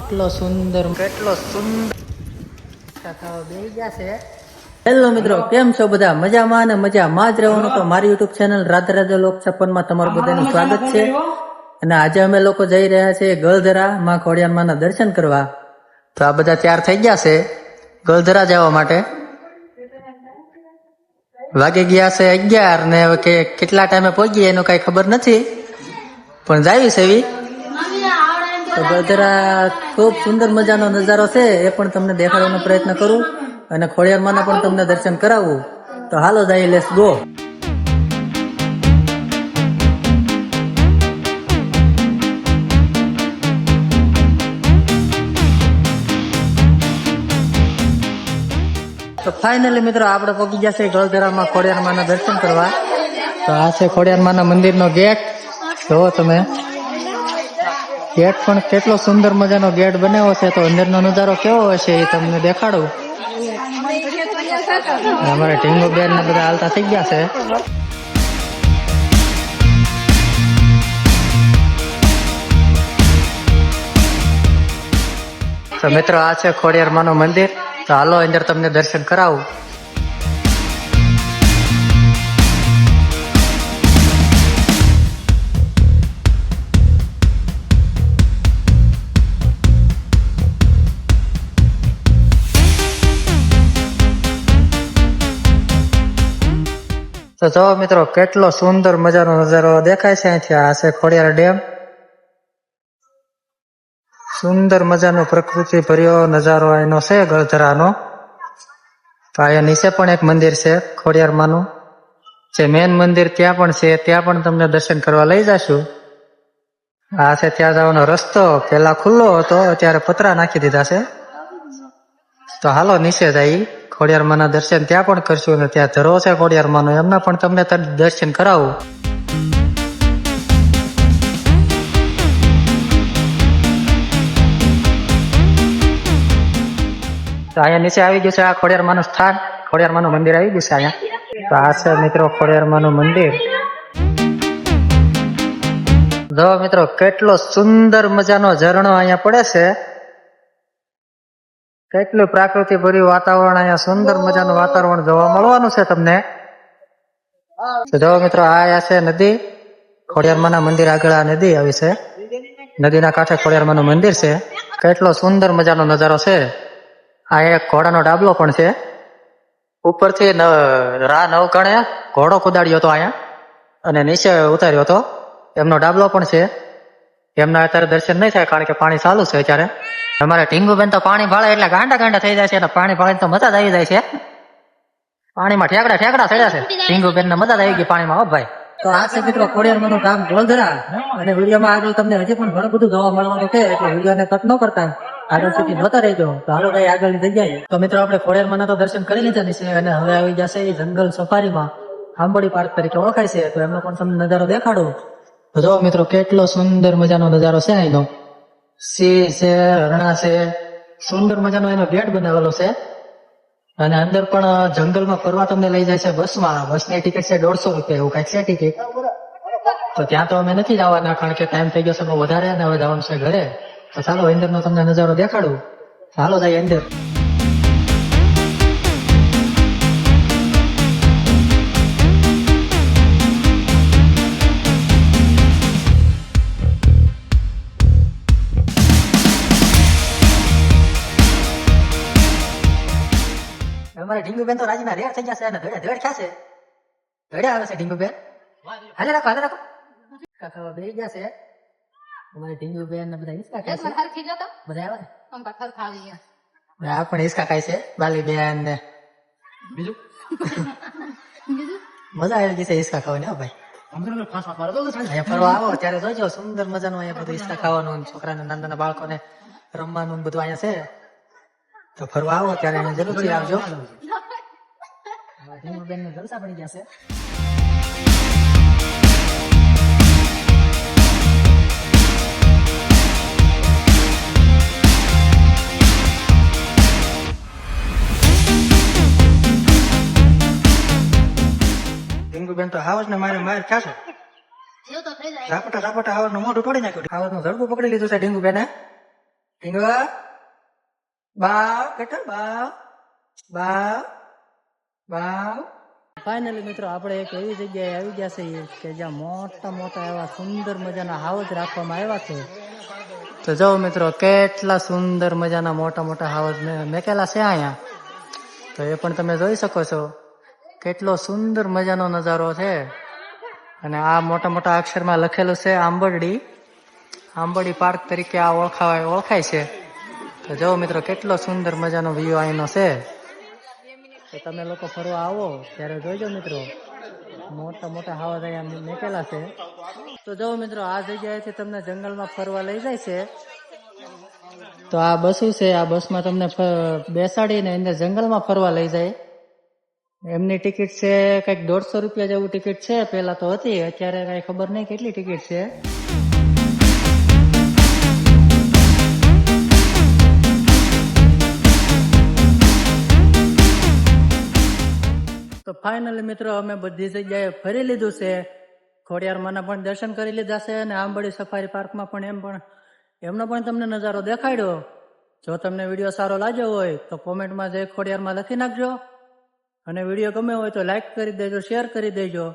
કેટલો સુંદર કેટલો સુંદર ખાવા બેસી ગયા છે. હેલો મિત્રો કેમ છો બધા? મજામાં અને મજામાં જ રહેવાનું? તો મારી YouTube channel Radha Radha vlog છપ્પનમાં તમારું બધાનું સ્વાગત છે. અને આજે અમે લોકો જઈ રહ્યા છીએ ગલધરા માં ખોડિયાર ના દર્શન કરવા. તો આ બધા તૈયાર થઈ ગયા છે ગલધરા જવા માટે. વાગે ગયા છે અગિયાર ને હવે કે કેટલા ટાઈમે પહોંચીએ એનું કઈ ખબર નથી. પણ જાવી છે એવી. તો ગળધરા ખૂબ સુંદર મજાનો નજારો છે, એ પણ તમને દેખાડવાનો પ્રયત્ન કરું અને ખોડિયારમાંના પણ તમને દર્શન કરાવું. તો હાલો જાય લેસ ગો તો ફાઇનલી મિત્રો, આપણે પહોંચી છે ગળધરામાં ખોડિયારમાંના દર્શન કરવા. તો આ છે ખોડિયારમાંના મંદિરનો ગેટ જુઓ તમે. ગેટ પણ કેટલો સુંદર મજાનો ગેટ બનાવ્યો છે, તો અંદરનો નજારો કેવો હશે એ તમને દેખાડું. અમારે ઢીંગો બેન ને બધા હાલતા થઈ ગયા છે. તો મિત્રો, આ છે ખોડિયાર માનું મંદિર. તો હાલો, અંદર તમને દર્શન કરાવું. તો જો મિત્રો, કેટલો સુંદર મજાનો નજારો દેખાય છે અહીંથી. આ છે ખોડિયાર ડેમ. સુંદર મજાનો પ્રકૃતિ ભર્યો નજારો એનો છે, ગળધરાનો. તો અહીંયા નીચે પણ એક મંદિર છે, ખોડિયારમાંનું. જે મેન મંદિર ત્યાં પણ છે, ત્યાં પણ તમને દર્શન કરવા લઈ જશું. આ છે ત્યાં જવાનો રસ્તો. પેલા ખુલ્લો હતો, અત્યારે પતરા નાખી દીધા છે. તો હાલો નીચે જઈ ખોડિયારમાંના દર્શન ત્યાં પણ કરશું અને ત્યાં ધરો છે ખોડિયારમાંનો. એમના પણ તમને દર્શન કરાવું. તો અહીંયા નીચે આવી ગયું છે આ ખોડિયારમાંનું સ્થાન. ખોડિયારમાંનું મંદિર આવી ગયું છે અહીંયા. તો આ છે મિત્રો ખોડિયારમાંનું મંદિર. જો મિત્રો કેટલો સુંદર મજાનો ઝરણો અહીંયા પડે છે. કેટલું પ્રાકૃતિક ભર્યું વાતાવરણ અહીંયા સુંદર મજાનું વાતાવરણ જોવા મળવાનું છે તમને? જો મિત્રો આ છે નદી. ખોડિયારમાના મંદિર આગળ આ નદી આવી છે. નદીના કાંઠે ખોડિયારમાંનું મંદિર છે. કેટલો સુંદર મજાનો નજારો છે. આ એક ઘોડાનો ડાબલો પણ છે. ઉપરથી રા નવ ગણે ઘોડો કુદાડ્યો હતો અહીંયા અને નીચે ઉતાર્યો હતો. એમનો ડાબલો પણ છે. એમના અત્યારે દર્શન નહીં થાય કારણ કે પાણી ચાલુ છે અત્યારે. અમારે ટીંગુબેન તો પાણી ભાળે એટલે ગાંડા ગાંડા થઈ જાય છે પાણી ભાળે તો મજા આવી જાય છે. પાણીમાં ઠેકડા ઠેકડા થયા છે. ટીંગુબેન ને મજા આવી ગઈ પાણીમાં હો ભાઈ. તો આ છે મિત્રો ખોડિયારમાંનું કામ ગોલધરા. અને વિડીયોમાં આગળ તમને હજી પણ ઘણું બધું જોવા મળવાનું છે, એટલે વિડીયોને કટ ન કરતા. આગળ સુધી જોતા રહેજો. તો હાલો ભાઈ, આગળની જગ્યાએ. તો મિત્રો, આપણે ખોડિયારમાં તો દર્શન કરી લીધા છે, અને હવે આવી જશે જંગલ સફારીમાં. આંબોડી પાર્ક તરીકે ઓળખાય છે, તો એમનો પણ તમને નજારો દેખાડો. તો જો મિત્રો, કેટલો સુંદર મજાનો નજારો છે અહીંનો. સિંહ છે, રણા છે. સુંદર મજાનો એનો ગેટ બનાવેલો છે. અને અંદર પણ જંગલમાં ફરવા તમને લઈ જાય છે બસમાં. બસની ટિકિટ છે દોઢસો રૂપિયા એવું કંઈક છે ટિકિટ. તો ત્યાં તો અમે નથી જવાના, કારણ કે ટાઈમ થઈ ગયો છે વધારે અને હવે જવાનું છે ઘરે. તો ચાલો અંદરનો તમને નજારો દેખાડું. ચાલો જાય અંદર. ઢીંગુબેન તો રાજીના રેડ થઈ જશે અને ધડે ધડ ખાશે ધડે આવે છે ઢીંગુબેન હાલે રાખો હાલે રાખો. કાકા બે જશે અમારે ઢીંગુબેન ને બધા હિંચકા ખાય છે. હરખી જતો બધા આવે? આમ કાંઈક ખાવી ગયા. ને આ પણ હિંચકા ખાય છે બાલી બેન ને. બીજું? મજા આવી ગઈ છે હિંચકા ખાવાની હો ભાઈ. ફરવા આવો ત્યારે જોજો સુંદર મજાનું અહીંયા બધું હિંચકા ખાવાનું છોકરાને નાના નાના બાળકોને રમવાનું બધું અહીંયા છે. તો ફરવા આવો ત્યારે એને જરૂરથી આવજો. બેન ને જલસા પડી ગયા છે. ડીંગુબેન તો હાવસ ને મારે માર ખાશે. રાપટા રાપટા ઝાપટા ઝાપટા હાવજનું મોઢું તોડી નાખ્યું. હાવસનું ઝડપું પકડી લીધું છે ડીંગુબેને ઢીંગુ બા બેટા બા બાવ બાવ ફાઇનલી મિત્રો, આપણે એક એવી જગ્યાએ આવી ગયા છીએ કે જ્યાં મોટા મોટા એવા સુંદર મજાના હાવજ રાખવામાં આવ્યા છે. તો જો મિત્રો, કેટલા સુંદર મજાના મોટા મોટા હાવજ મેકેલા છે અહીંયા. તો એ પણ તમે જોઈ શકો છો. કેટલો સુંદર મજાનો નજારો છે. અને આ મોટા મોટા અક્ષરમાં લખેલું છે આંબરડી. આંબરડી પાર્ક તરીકે આ ઓળખાવાય ઓળખાય છે. તો જો મિત્રો, કેટલો સુંદર મજાનો વ્યૂ અહીંનો છે. તો તમે લોકો ફરવા આવો, ત્યારે જોઈજો મિત્રો. મોટા મોટા હાવા અહીંયા મૂકેલા છે. તો જો મિત્રો, આ જગ્યાએથી તમને જંગલમાં ફરવા લઈ જાય છે. તો આ બસો છે, આ બસમાં તમને બેસાડીને અંદર જંગલમાં ફરવા લઈ જાય. એમની ટિકિટ છે કંઈક દોઢસો રૂપિયા જેવું ટિકિટ છે. પેલા તો હતી, અત્યારે કઈ ખબર નહીં કેટલી ટિકિટ છે. તો ફાઇનલી મિત્રો અમે બધી જગ્યાએ ફરી લીધું છે. ખોડિયારમાંના પણ દર્શન કરી લીધા છે અને આંબડી સફારી પાર્કમાં પણ એમ પણ એમનો પણ તમને નજારો દેખાડ્યો. જો તમને વીડિયો સારો લાગ્યો હોય તો કોમેન્ટમાં જય ખોડિયારમાં લખી નાખજો. અને વીડિયો ગમે હોય તો લાઇક કરી દેજો શેર કરી દેજો.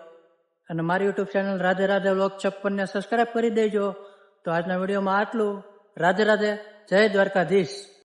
અને મારી YouTube channel Radhe Radhe vlog છપ્પનને subscribe કરી દેજો. તો આજના વિડીયોમાં આટલું. રાધે રાધે, જય દ્વારકાધીશ.